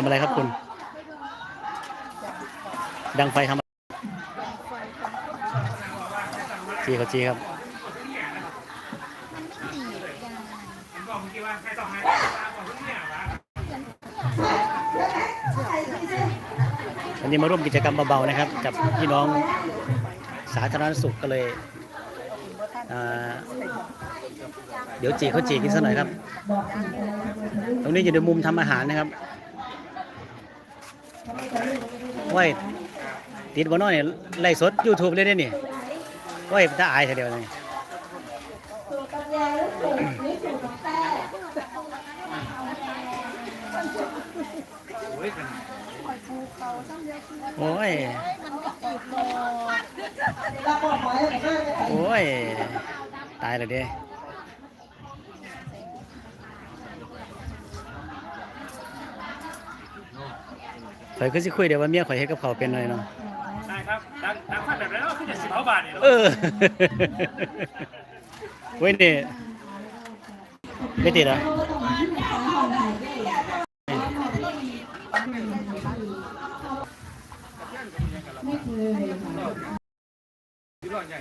ำอะไรครับคุณ ดังไฟทำจีเขาจีครับวันนี้มาร่วมกิจกรรมเบาๆนะครับ กับพี่น้องสาธารณสุขก็เลยเดี๋ยวจีเขาจีกินสักหน่อยครับ ตรงนี้อยู่ในมุมทำอาหารนะครับ ว้ติดบนน้อยเนี่ยไล่สด YouTube เลยเนี่ยนี่ว้ถ้าอายเสียเดียวนี่โอ้ย โอ้ย ตายเลยเด้ ข่อยคือสิคุยเดี๋ยวว่าเมียข่อยเฮ็ดกับเขาวเป็นหน่อยเนาะใช่ครับดังดังฟันแบบนั้นก็คือจะสิบเท่าบาทเนี่ยเออ เว้ยนี่ไม่ติดเหรอ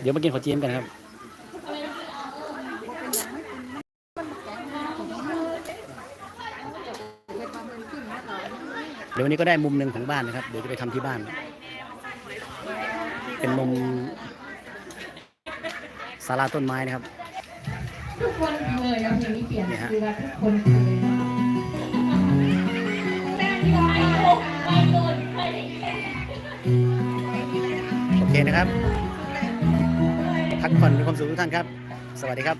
เดี๋ยวมากินข้าวจีนกันครับ ดี๋ยววันนี้ก็ได้มุมหนึ่งของบ้านนะครับ เดี๋ยวจะไปทำที่บ้าน เป็นมุมศาลาต้นไม้นะครับ ทุกคนเลยเอาเพลงนี้เปลี่ยนเนี่ยฮะคือว่าทุกคนเลยโอเคนะครับ พักผ่อนมีความสุขทุกท่านครับ สวัสดีครับ